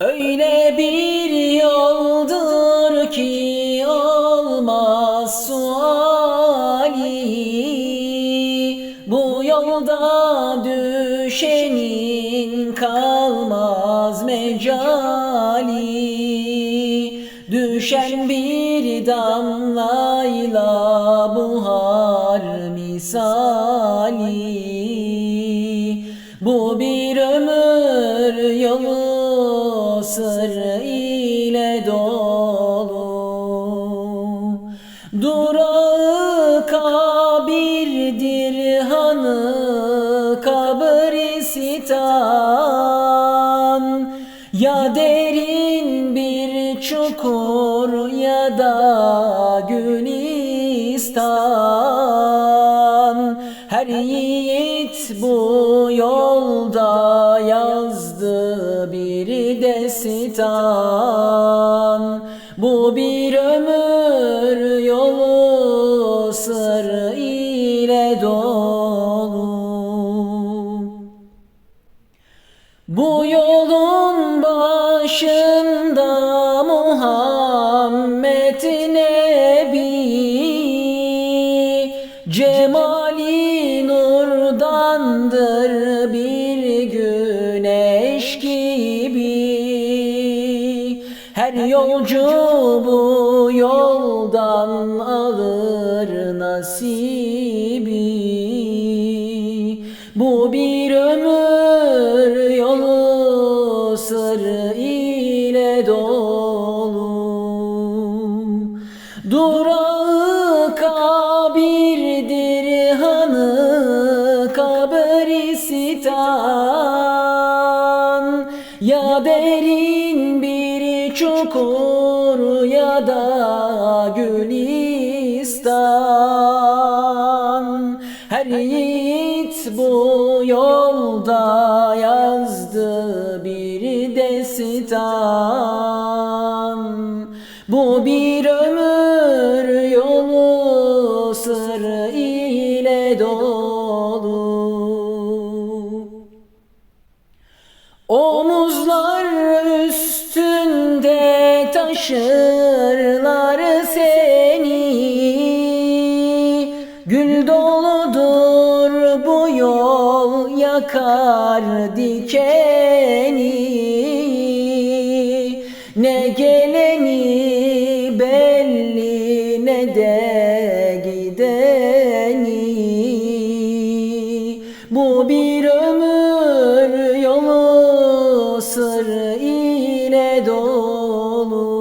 Öyle bir sır ile dolu. Durağı kabirdir hanı kabristan Ya derin bir çukur ya da gülistan Her yiğit bu bir yolcu yoldan alır nasibi. Bu bir ömür yolu sır ile dolu. Durağı kabirdir hanı kabristan Ya derin Her yiğit bu yolda yazdı bir destan Bu bir ömür yol yakar dikeni. Ne geleni belli ne de gideni. Bu bir ömür yolu sır ile dolu.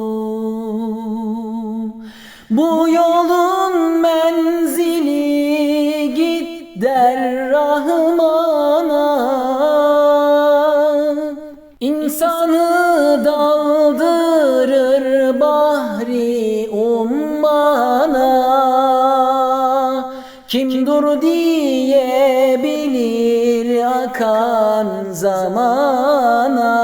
Bu yolun menzili zamana.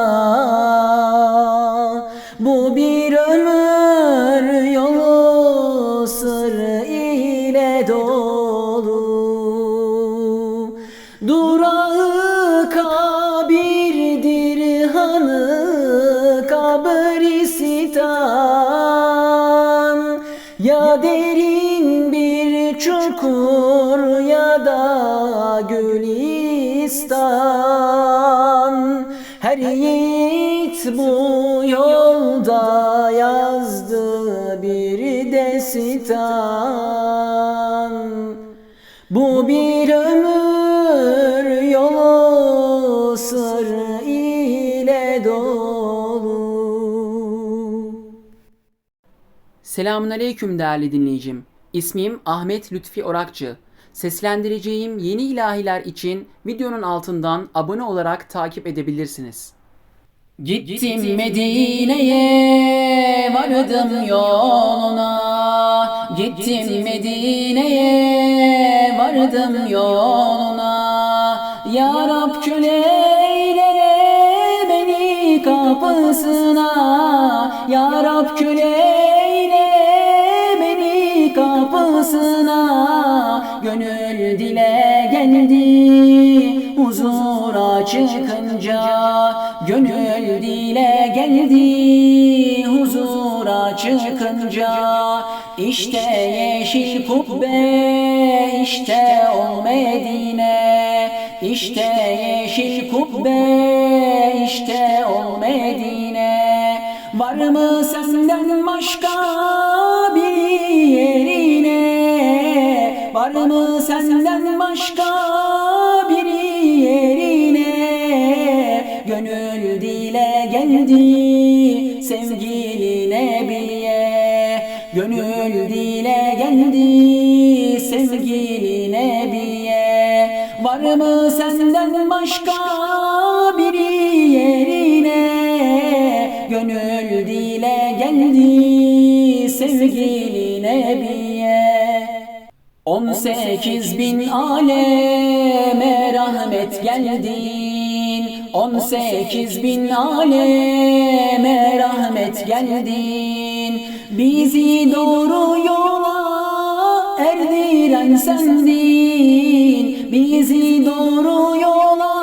Bu bir ömür yolu sır ile dolu. Durağı kabirdir hanı kabristan Ya derin bir çukur ya da gülistan Her yiğit bu yolda yazdı bir destan Bu bir ömür yolu sır ile dolu Selamünaleyküm değerli dinleyicim. İsmim Ahmet Lütfi Orakçı. Seslendireceğim yeni ilahiler için videonun altından abone olarak takip edebilirsiniz. Gittim Medine'ye vardım yoluna. Gittim Medine'ye vardım yoluna. Ya Rab küleyle beni kapısına. Ya Rab küleyle beni kapısına Gönül dile geldi. Huzura çıkınca Gönül dile geldi. Huzura çıkınca İşte yeşil kubbe işte o Medine. İşte yeşil kubbe işte o Medine. Var mı senden başka Var mı senden başka bir yerine? Gönül dile geldi sevgili Nebiye Gönül dile geldi sevgili Nebiye Var mı senden başka 18 bin aleme rahmet geldin. 18 bin aleme rahmet geldin. Bizi doğru yola erdiren sendin. Bizi doğru yola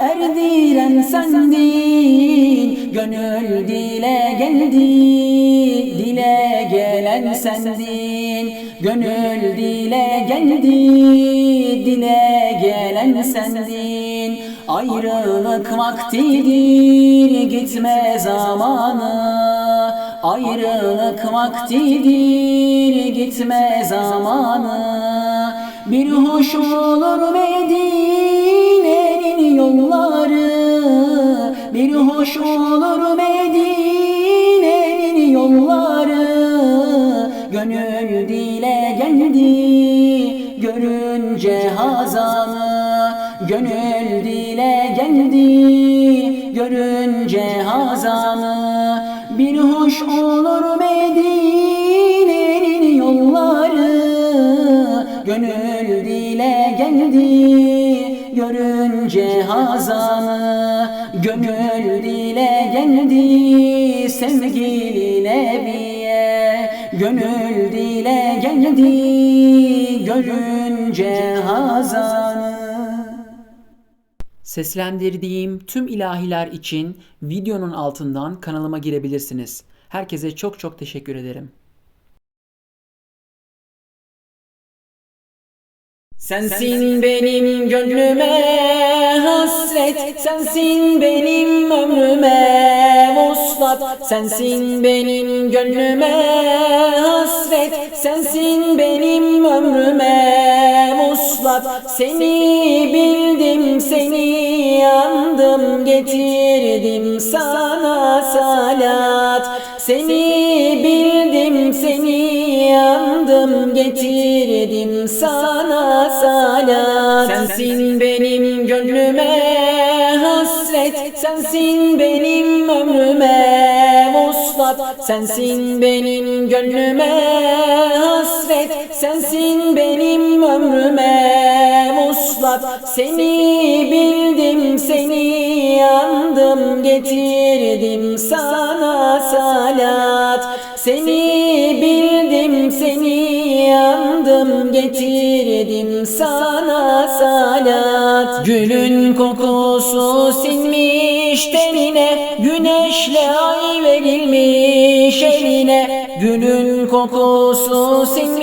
erdiren sendin. Gönül dile geldi dile gelen sendin. Gönül geldi dile gelen sendin. Ayrılık vaktidir gitme zamanı. Ayrılık vaktidir gitme zamanı. Bir hoş olur Medine'nin yolları. Bir hoş olur Medine'nin yolları. Gönül dile geldi görünce hazanı Gönül dile geldi. Görünce hazanı Bir hoş olur Medine'nin yolları. Gönül dile geldi görünce hazanı Gönül dile geldi sevgili Nebiye. Gönül dile geldi görünce hazanı Seslendirdiğim tüm ilahiler için videonun altından kanalıma girebilirsiniz. Herkese çok çok teşekkür ederim. Sensin benim gönlüme hasret Sensin benim ömrüme vuslat Sensin benim gönlüme hasret Sensin benim ömrüme vuslat Seni bildim seni yandım getirdim sana salat. Seni bildim seni yandım getirdim sana salat. Sensin benim gönlüme hasret Sensin benim ömrüme vuslat. Sensin benim gönlüme hasret Sensin benim ömrüme vuslat Seni bildim seni yandım getirdim sana salat. Seni bildim seni yandım getirdim sana salat. Gülün kokusu sinmiş tenine Güneşle ay verilmiş eline. Gülün kokusu sinmiş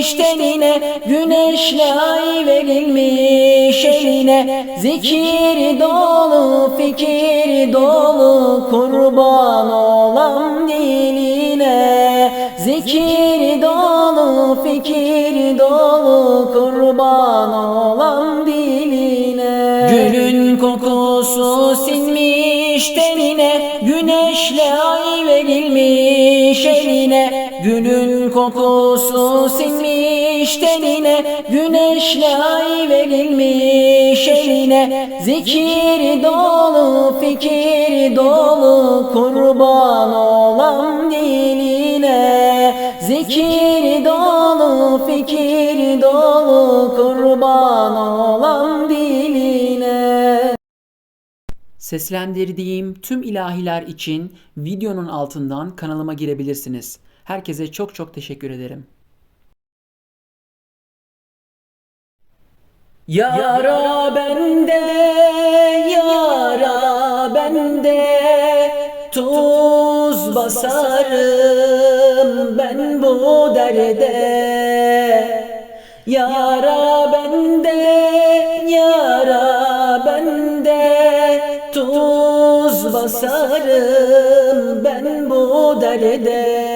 tenine Güneşle ay verilmiş. Eline Zikir dolu fikir dolu Kurban olam diline. Zikir dolu fikir dolu Kurban olam diline. Gülün kokusu sinmiş tenine Güneşle ay verilmiş. Eline Gülün kokusu sinmiş tenine Güneşle ay verilmiş eline. Zikir dolu fikir dolu Kurban olam diline. Zikir dolu fikir dolu Kurban olam diline. Seslendirdiğim tüm ilahiler için videonun altından kanalıma girebilirsiniz. Herkese çok çok teşekkür ederim. Yara bende, yara bende, tuz basarım ben bu derde. Yara bende, yara bende Tuz basarım ben bu derde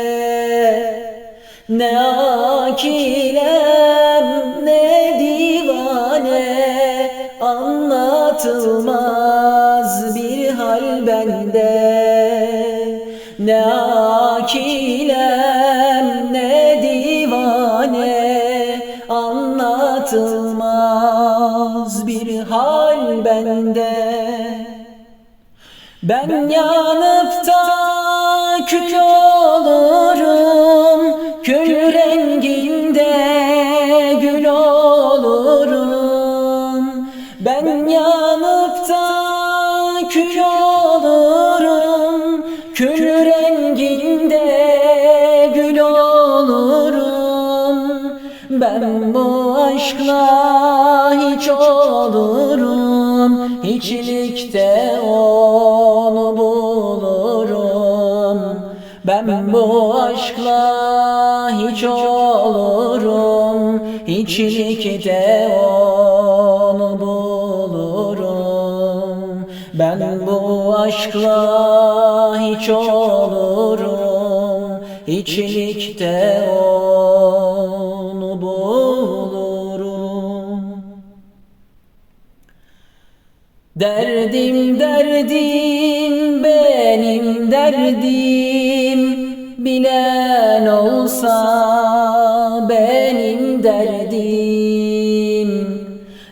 ne akilem ne divane Anlatılmaz bir hal bende. Ne akilem ne divane Anlatılmaz bir hal bende. Ben yanıp Derdim derdim benim derdim. Bilen olsa benim derdim.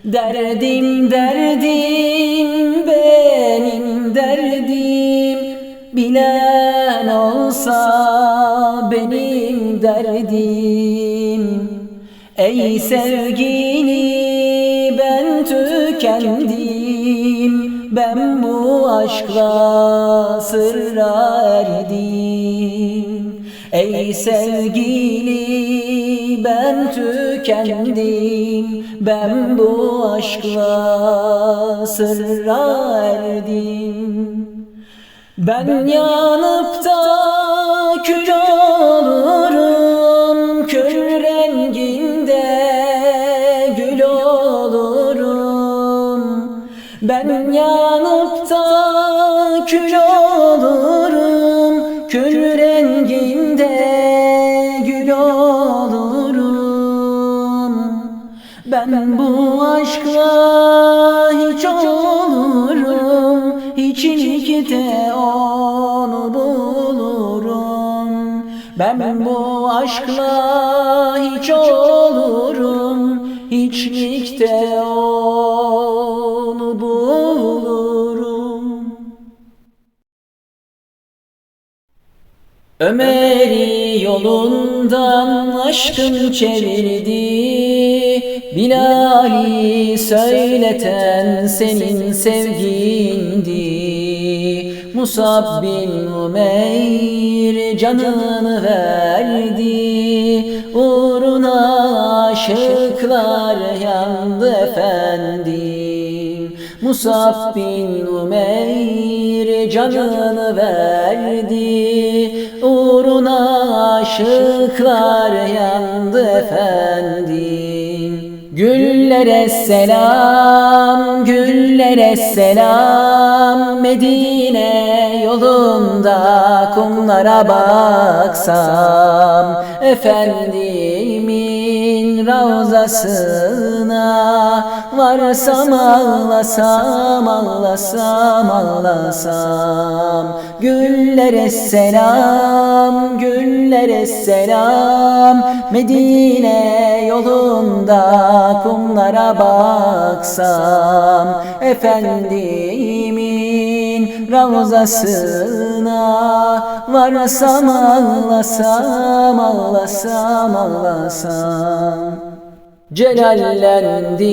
Derdim derdim benim derdim. Bilen olsa benim derdim. Ey sevgili ben tükendim aşkla sırra erdim Ey sevgili ben tükendim. Ben bu aşkla sırra erdim ben yanıp da kül Hiçlikte onu bulurum. Ben bu aşkla hiç olurum. Hiçlikte onu bulurum. Ömer'i yolundan aşkın çevirdi. Bilal'i söyleten senin sevgindi Musab bin Umeyr canını verdi. Uğruna aşıklar yandı efendim Musab bin Umeyr canını verdi. Uğruna aşıklar yandı efendim Güllere selam, güllere selam. Medine yolunda kumlara baksam Efendimin ravzasına Varsam ağlasam, ağlasam, ağlasam. Güllere selam, güllere selam. Medine yolunda kumlara baksam. Efendimin ravzasına Varsam ağlasam, ağlasam, ağlasam. Celallendin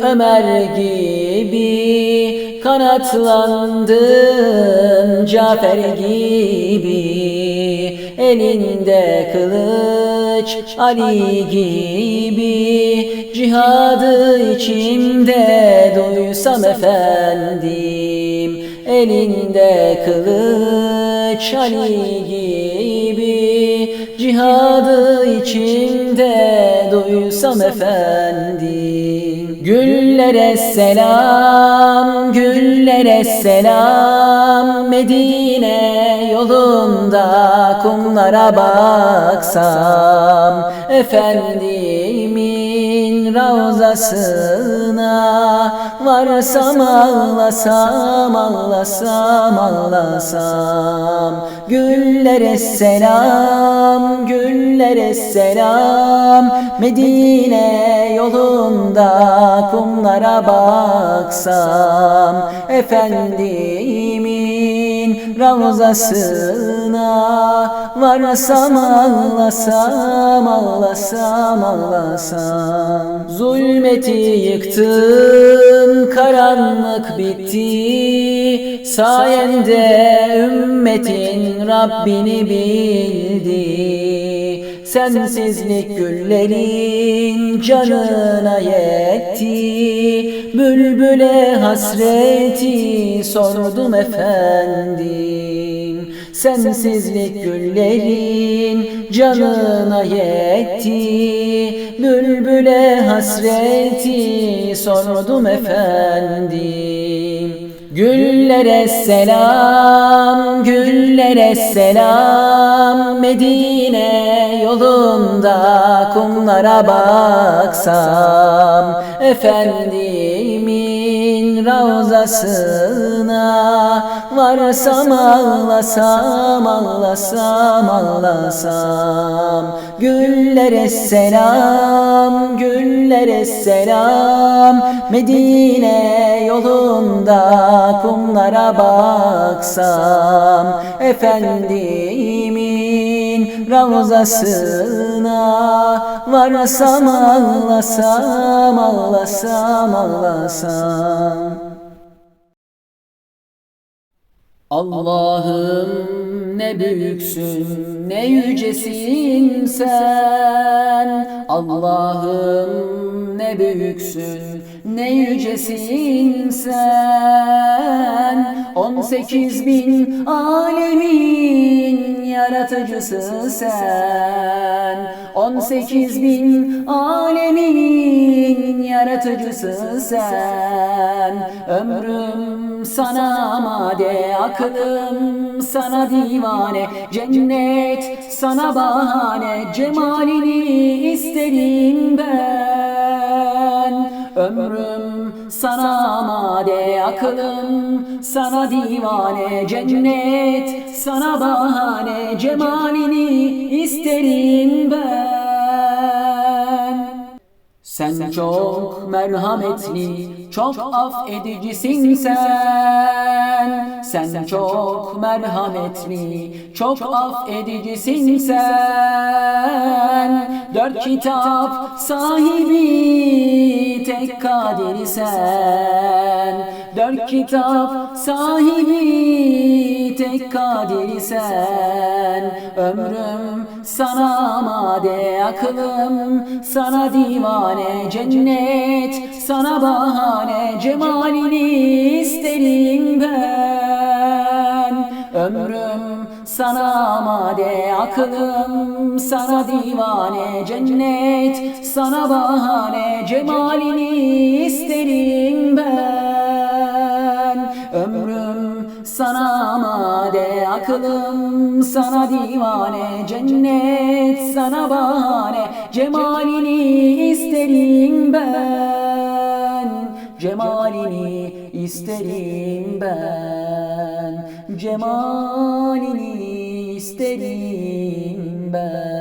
Ömer gibi Kanatlandın Cafer gibi. Elinde kılıç Ali gibi. Cihadı içimde duysam efendim Elinde kılıç Ali gibi. Cihadı içimde duysam efendim Güllere selam, güllere selam. Medine yolunda kumlara baksam. Efendimin ravzasına Varsam ağlasam, ağlasam, ağlasam. Güllere selam, güllere selam. Medine yolunda kumlara baksam. Efendimin ravzasına Varsam ağlasam, ağlasam, ağlasam. Zulmeti yıktın, karanlık bitti. Sayende ümmetin Rabbini bildi. Sensizlik güllerin canına yetti Bülbüle hasreti sordum efendim. Sensizlik güllerin canına yetti. Bülbüle hasreti sordum efendim. Güllere selam, güllere selam. Medine yolunda kumlara baksam. Efendimin ravzasına Varsam ağlasam, ağlasam, ağlasam. Güllere selam, güllere selam. Medine yolunda kumlara baksam. Efendimin ravzasına Varsam ağlasam, ağlasam, ağlasam Allah'ım ne büyüksün, ne yücesin sen. Allah'ım ne büyüksün, ne yücesin sen. 18 bin alemin yaratıcısı sen. 18 bin alemin yaratıcısı sen. Ömrüm sana amade, aklım sana divane, cennet sana bahane, cemalini isterim ben. Ömrüm sana amade, aklım sana divane, cennet sana bahane, cemalini isterim ben. Sen çok merhametli, çok affedicisin sen. Sen çok merhametli, çok affedicisin sen. Dört kitap sahibi, tek kaderi sen. Dört kitap sahibi, tek kaderi sen. Ömrüm sana amade, aklım sana divane, cennet sana bahane, cemalini isterim ben. Ömrüm sana amade, aklım sana divane, cennet sana bahane, cemalini isterim ben. Sana amade, aklım sana divane, cennet sana bahane, cemalini isterim ben. Cemalini isterim ben. Cemalini isterim ben.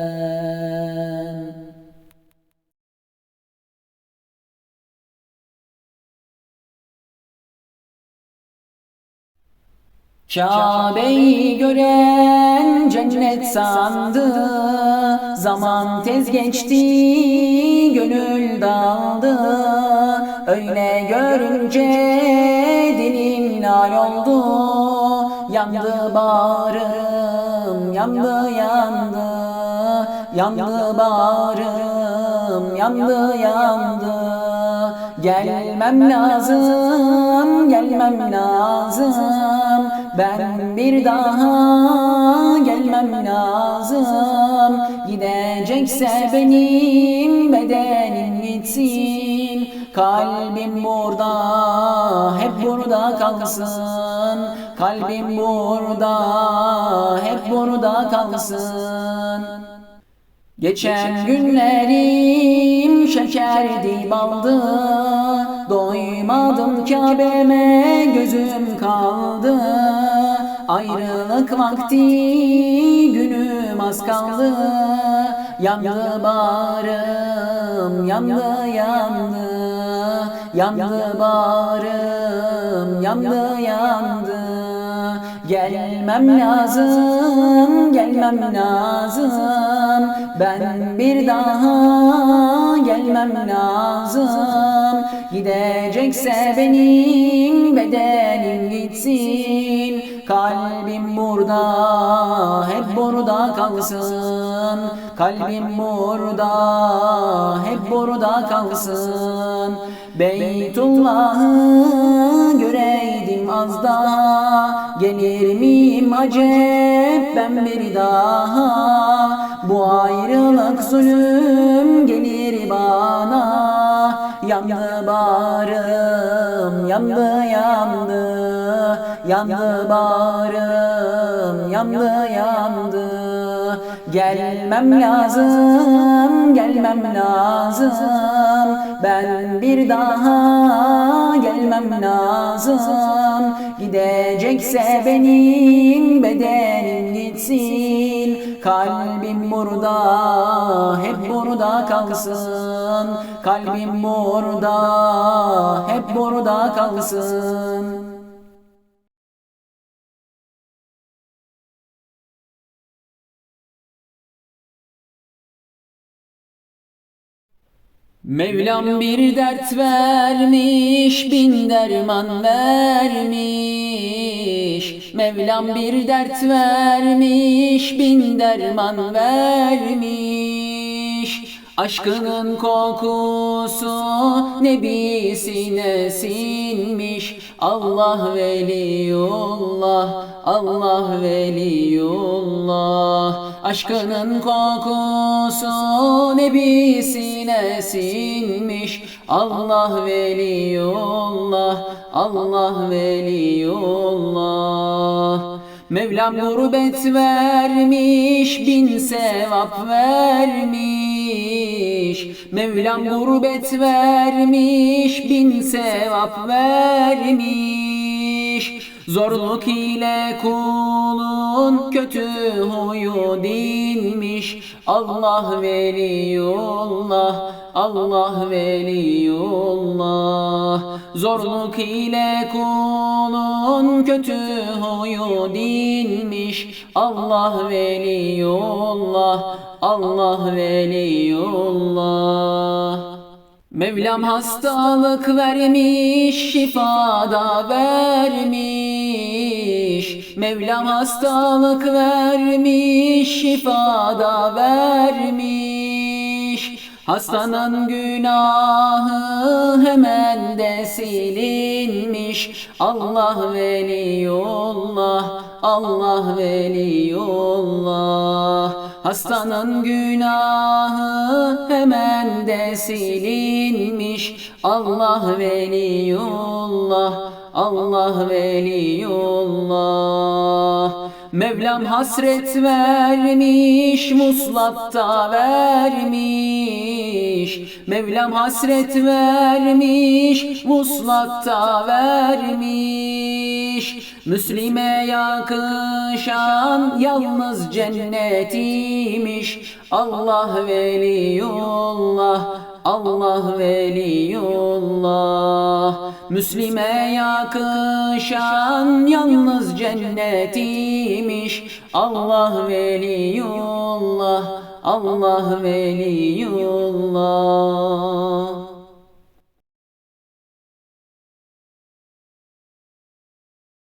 Kabe'yi gören cennet sandı. Zaman tez geçti gönül daldı. Öyle görünce dilim lal oldu. Yandı bağrım yandı yandı. Yandı bağrım yandı yandı Gelmem lazım, gelmem lazım. Ben bir daha gelmem lazım. Gidecekse benim bedenim gitsin. Kalbim burada, hep burada kalsın. Kalbim burada, hep burada kalsın Geçen günlerim şekerdi baldı. Doymadım Kabe'me gözüm kaldı. Ayrılık vakti günüm az kaldı. Yandı bağrım yandı yandı Yandı. bağrım yandı yandı Gelmem lazım, gelmem lazım. Ben bir daha gelmem lazım. Gidecekse benim bedenim gitsin. Kalbim burada, hep burada kalsın. Kalbim burada, hep burada kalsın. Beytullah'ı göreydim az daha Gelir miyim acep? Ben bir daha Bu ayrılık zulüm gelir bana. Yandı bağrım yandı yandı. Yandı bağrım yandı yandı Gelmem lazım gelmem lazım. Ben bir daha gelmem lazım. Gidecekse benim bedenim gitsin. Kalbim burada hep burada kalsın. Kalbim burada hep burada kalsın Mevlam bir dert vermiş, bin derman vermiş. Mevlam bir dert vermiş, bin derman vermiş. Aşkının kokusu nebisine sinmiş Allah veliyullah Allah veliyullah. Aşkının kokusu nebisine sinmiş Allah veliyullah Allah veliyullah. Mevlam gurbet vermiş, bin sevap vermiş. Mevlam gurbet vermiş, bin sevap vermiş. Zorluk ile kulun kötü huyu dinmiş. Allah veliyullah, Allah veliyullah. Zorluk ile kulun kötü huyu dinmiş. Allah veliyullah, Allah veliyullah. Mevlam hastalık vermiş, şifada vermiş. Mevlam hastalık vermiş, şifada vermiş. Hastanın günahı hemen de silinmiş. Allah veliyullah, Allah veliyullah. Hastanın günahı hemen de silinmiş. Allah veliyullah, Allah veliyullah. Mevlam hasret vermiş, muslatta vermiş. Mevlam hasret vermiş, muslatta vermiş. Müslime yakışan yalnız cennetiymiş. Allah veliyullah, Allah veliyullah. Müslime yakışan yalnız cennetiymiş. Allah veliyullah, Allah veliyullah.